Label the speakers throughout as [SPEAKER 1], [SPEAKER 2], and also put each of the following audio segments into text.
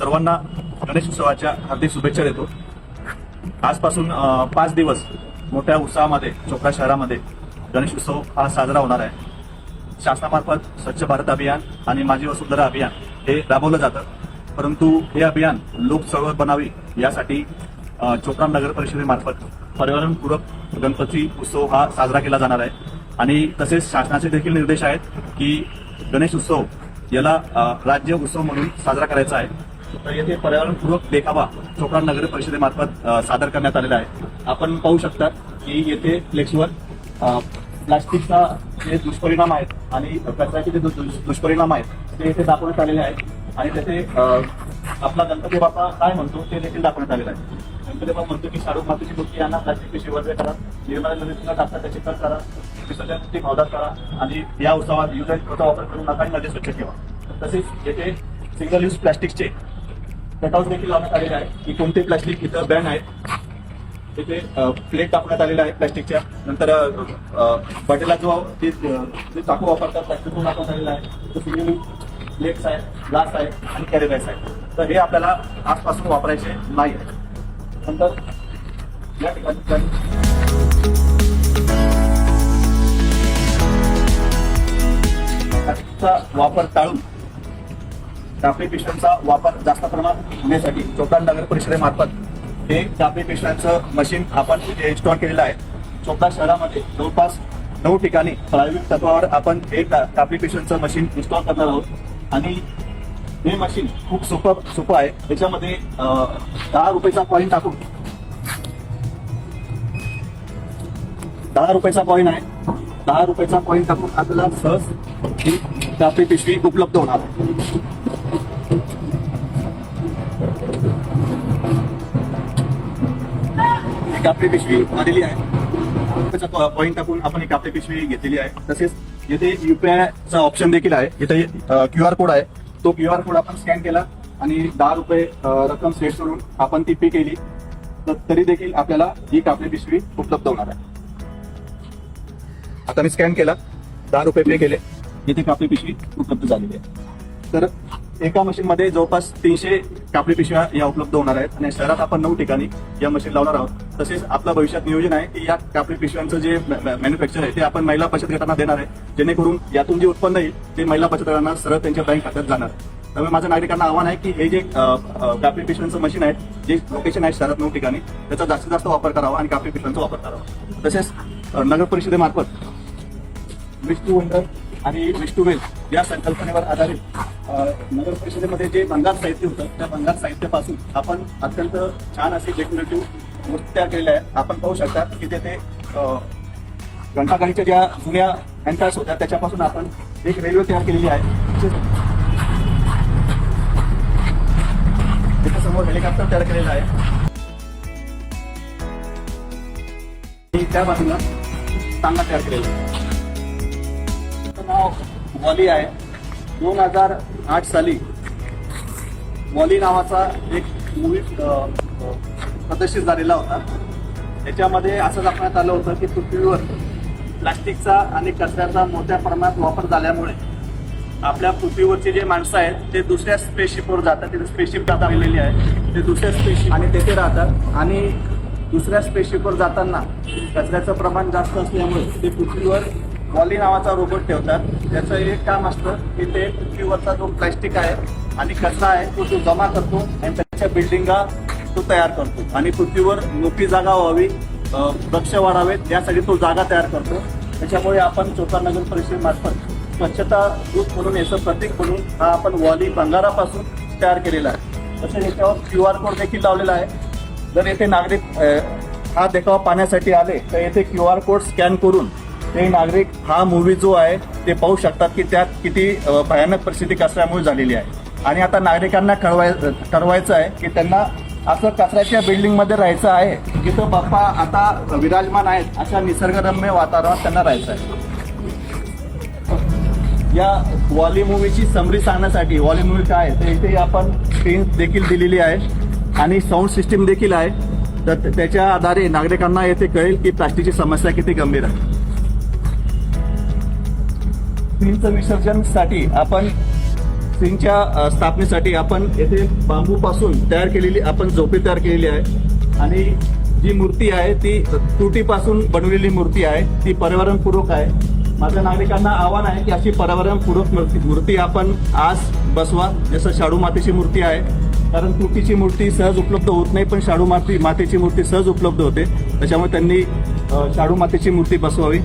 [SPEAKER 1] सर्वांना गणेश उत्सवाच्या हार्दिक शुभेच्छा देतो. आजपासून पाच दिवस मोठ्या उत्साहामध्ये चोपडा शहरामध्ये गणेश उत्सव हा साजरा होणार आहे. शासनामार्फत स्वच्छ भारत अभियान आणि माझी वसुंधरा अभियान हे राबवलं जातं. परंतु हे अभियान लोक चळवळ बनावी यासाठी चोपडा नगर परिषदेमार्फत पर्यावरणपूरक गणपती उत्सव हा साजरा केला जाणार आहे. आणि तसेच शासनाचे देखील निर्देश आहेत की गणेश उत्सव याला राज्य उत्सव म्हणून साजरा करायचा आहे. तर येथे पर्यावरणपूरक देखावा चोपडा नगर परिषदेमार्फत सादर करण्यात आलेला आहे. आपण पाहू शकता की येथे फ्लेक्सवर प्लास्टिकचा जे दुष्परिणाम आहेत आणि कचऱ्याचे जे दुष्परिणाम आहेत ते येथे दाखवण्यात आलेले आहेत. आणि त्याचे आपला गणपती बाप्पा काय म्हणतो ते देखील दाखवण्यात आलेलं आहे. गणपती बाप्पा म्हणतो की शाडू मातीची मूर्ती यांना प्लास्टिक पिशवी वर्ग करा निर्माण नदीतून टाकता त्याची कट करा विसर्जन मूर्ती भावदार करा आणि या उत्सवात युज अँड वापर करून नका आणि नदी स्वच्छ ठेवा. तसेच येथे सिंगल यूज प्लास्टिकचे कटआउट देखील लावण्यात आलेले आहे. की कोणते प्लास्टिक इथं बॅन आहेत तिथे प्लेट टाकण्यात आलेल्या आहेत प्लास्टिकच्या नंतर बटेला जो ते जे चाकू वापरतात प्लास्टिक टाकण्यात आलेला आहे. तो सिंगल प्लेट्स आहेत ग्लास आहे आणि कॅरीबॅग्स आहेत तर हे आपल्याला आजपासून वापरायचे नाही आहे. नंतर या ठिकाणी वापर टाळून कापडी पिशव्यांचा वापर जास्त प्रमाणात होण्यासाठी चोपडा नगर परिषदेमार्फत हे कापडी पिशव्यांचं मशीन आपण इन्स्टॉल केलेलं आहे. चोपडा शहरामध्ये जवळपास नऊ ठिकाणी प्रायोगिक तत्वावर आपण हे का- पिशव्यांचं मशीन इन्स्टॉल करणार आहोत. आणि हे मशीन खूप सोपं सोपं आहे. त्याच्यामध्ये दहा रुपयाचा कॉईन टाकून दहा रुपयाचा कॉईन आहे. दहा रुपयाचा कॉईन टाकून आपल्याला सहज ही कापडी पिशवी उपलब्ध होणार. कापडी पिशवी आलेली आहे. त्याचा पॉईंट टाकून आपण ही कापडी पिशवी घेतलेली आहे. तसेच येथे युपीआयचा ऑप्शन देखील आहे. इथे क्यू आर कोड आहे. तो क्यू आर कोड आपण स्कॅन केला आणि दहा रुपये रक्कम सेट करून आपण ती पे केली. तर तरी देखील आपल्याला ही कापडी पिशवी उपलब्ध होणार आहे. आता मी स्कॅन केला. दहा रुपये पे केले. इथे कापडी पिशवी उपलब्ध झालेली आहे. तर एका मशीन मध्ये जवळपास तीनशे कापडी पिशव्या या उपलब्ध होणार आहेत आणि शहरात आपण नऊ ठिकाणी या मशीन लावणार आहोत. तसेच आपलं भविष्यात नियोजन आहे की या कापडी पिशव्यांचं जे मॅन्युफॅक्चर आहे ते आपण महिला बचत गटांना देणार आहे. जेणेकरून यातून जे उत्पन्न येईल ते महिला बचत गटांना सरळ त्यांच्या बँक खात्यात जाणार. त्यामुळे माझ्या नागरिकांना आव्हान आहे की हे जे कापडी पिशव्यांचं मशीन आहे जे लोकेशन आहे शहरात नऊ ठिकाणी त्याचा जास्तीत जास्त वापर करावा आणि कापडी पिशव्यांचा वापर करावा. तसेच नगर परिषदेमार्फत विष्णू टू आणि विश टू वेल या संकल्पनेवर आधारित नगर परिषदेमध्ये जे भंगार साहित्य होतं त्या भंगार साहित्यापासून आपण अत्यंत छान असे डेकोरेटिव्ह मूर्ती तयार केलेल्या आहेत आपण पाहू शकता की तेथे घंटागाडीच्या ज्या जुन्या हँडकार्स होत्या त्याच्यापासून आपण एक रेल्वे तयार केलेली आहे. त्याच्यासमोर हेलिकॉप्टर तयार केलेलं आहे. त्या बाजूला चांगला तयार केलेला आहे. नाव वॉली आहे. दोन हजार आठ साली वॉली नावाचा एक मूवी प्रदर्शित झालेला होता. त्याच्यामध्ये असं दाखवण्यात आलं होतं की पृथ्वीवर प्लास्टिकचा आणि कचऱ्याचा मोठ्या प्रमाणात वापर झाल्यामुळे आपल्या पृथ्वीवरचे जे माणसं आहेत ते दुसऱ्या स्पेसशिपवर जातात. तिथे स्पेसशिप जाता आलेली आहे. ते दुसऱ्या स्पेसशिप आणि तेथे राहतात. आणि दुसऱ्या स्पेसशिपवर जाताना कचऱ्याचं प्रमाण जास्त असल्यामुळे ते पृथ्वीवर वॉली नावाचा रोबोट ठेवतात. त्याचं एक काम असतं की ते पृथ्वीवरचा जो प्लॅस्टिक आहे आणि कचरा आहे तो तो जमा करतो आणि त्याच्या बिल्डिंगा तो तयार करतो. आणि पृथ्वीवर मोठी जागा व्हावी वृक्ष वाढावेत यासाठी तो जागा तयार करतो. त्याच्यामुळे आपण चोपडा नगर परिषदेमार्फत स्वच्छता दूत म्हणून याचं प्रतीक म्हणून हा आपण वॉली बंगारापासून तयार केलेला आहे. तसेच याच्यावर क्यू आर कोड देखील लावलेला आहे. जर येथे नागरिक हा देखावा पाहण्यासाठी आले तर येथे क्यू आर कोड स्कॅन करून ते नागरिक हा मूवी जो आहे ते पाहू शकतात की त्यात किती भयानक परिस्थिती कचऱ्यामुळे झालेली आहे. आणि आता नागरिकांना कळवाय ठरवायचं आहे की त्यांना असं कचऱ्याच्या बिल्डिंगमध्ये राहायचं आहे जिथं बाप्पा आता विराजमान आहेत अशा निसर्गरम्य वातावरणात त्यांना राहायचं आहे. या वॉली मूवीची समरी सांगण्यासाठी वॉली मूवी काय आहे तर इथे आपण स्क्रीन देखील दिलेली आहे आणि साऊंड सिस्टीम देखील आहे. तर त्याच्या आधारे नागरिकांना येथे कळेल की प्लास्टिकची समस्या किती गंभीर आहे. सिंहचं विसर्जनसाठी आपण स्क्रीनच्या स्थापनेसाठी आपण येथे बांबूपासून तयार केलेली आपण झोपे तयार केलेली आहे. आणि जी मूर्ती आहे ती तुटीपासून बनवलेली मूर्ती आहे ती पर्यावरणपूरक आहे. माझ्या नागरिकांना आव्हान आहे की अशी पर्यावरणपूरक मूर्ती मूर्ती आपण आज बसवा जसं शाडू मातेची मूर्ती आहे. कारण तुटीची मूर्ती सहज उपलब्ध होत नाही पण शाडू माती मातेची मूर्ती सहज उपलब्ध होते. त्याच्यामुळे त्यांनी शाडू मातेची मूर्ती बसवावी.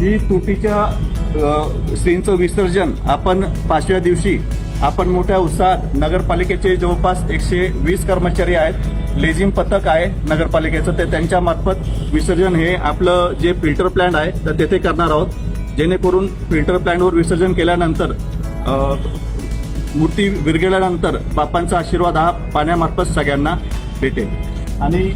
[SPEAKER 1] ही तुटीच्या स्त्रींचं श्रींचं विसर्जन आपण पाचव्या दिवशी आपण मोठ्या उत्साहात नगरपालिकेचे जवळपास एकशे वीस कर्मचारी आहेत. लेझिम पथक आहे नगरपालिकेचं ते त्यांच्या मार्फत विसर्जन हे आपलं जे फिल्टर प्लॅन्ट आहे तर तेथे करणार आहोत. जेणेकरून फिल्टर प्लॅन्टवर विसर्जन केल्यानंतर मूर्ती विरघळल्यानंतर बापांचा आशीर्वाद हा पाण्यामार्फत सगळ्यांना भेटेल. आणि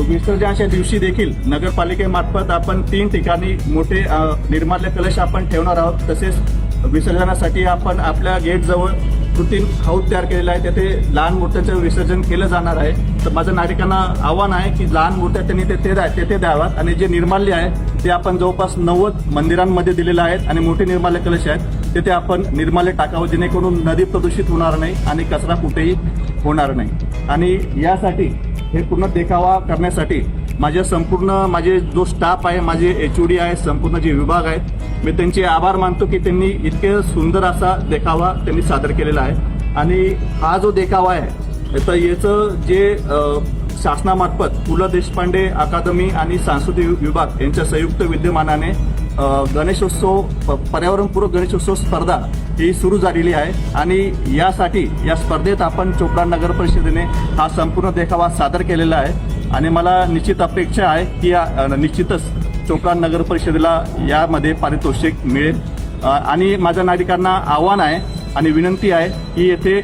[SPEAKER 1] विसर्जनाच्या दिवशी देखील नगरपालिकेमार्फत आपण तीन ठिकाणी मोठे निर्माल्य कलश आपण ठेवणार आहोत. तसेच विसर्जनासाठी आपण आपल्या गेटजवळ कृत्रिम हौद तयार केलेला आहे. तेथे लहान मूर्त्यांचं विसर्जन केलं जाणार आहे. तर माझं नागरिकांना आव्हान आहे की लहान मूर्त्या त्यांनी तेथे द्या- तेथे द्याव्यात. आणि जे निर्माल्य आहे ते आपण जवळपास नव्वद मंदिरांमध्ये दिलेलं आहेत आणि मोठे निर्माल्य कलश आहेत. तेथे आपण निर्माल्य टाकावं जेणेकरून नदी प्रदूषित होणार नाही आणि कचरा कुठेही होणार नाही. आणि यासाठी हे पूर्ण देखावा करण्यासाठी माझ्या संपूर्ण माझे जो स्टाफ आहे माझे एच ओ डी आहे संपूर्ण जे विभाग आहेत मी त्यांचे आभार मानतो की त्यांनी इतके सुंदर असा देखावा त्यांनी सादर केलेला आहे. आणि हा जो देखावा आहे तर याचं जे शासनामार्फत पु ल देशपांडे अकादमी आणि सांस्कृतिक विभाग यांच्या संयुक्त विद्यमानाने गणेशोत्सव पर्यावरणपूरक गणेशोत्सव स्पर्धा ही सुरू झालेली आहे. आणि यासाठी या स्पर्धेत आपण चोपडा नगर परिषदेने हा संपूर्ण देखावा सादर केलेला आहे. आणि मला निश्चित अपेक्षा आहे की या निश्चितच चोपडा नगर परिषदेला यामध्ये पारितोषिक मिळेल. आणि माझ्या नागरिकांना आव्हान आहे आणि विनंती आहे की येथे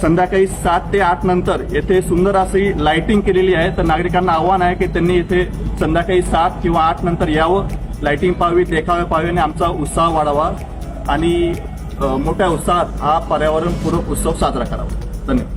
[SPEAKER 1] संध्याकाळी सात ते आठ नंतर येथे सुंदर अशी लाइटिंग केलेली आहे. तर नागरिकांना आव्हान आहे की त्यांनी येथे संध्याकाळी सात किंवा आठ नंतर यावं. लाइटिंग पाहावी देखावे पाहावी आणि आमचा उत्साह वाढावा. आणि मोठ्या उत्साहात हा पर्यावरणपूरक उत्सव साजरा करावा. धन्यवाद.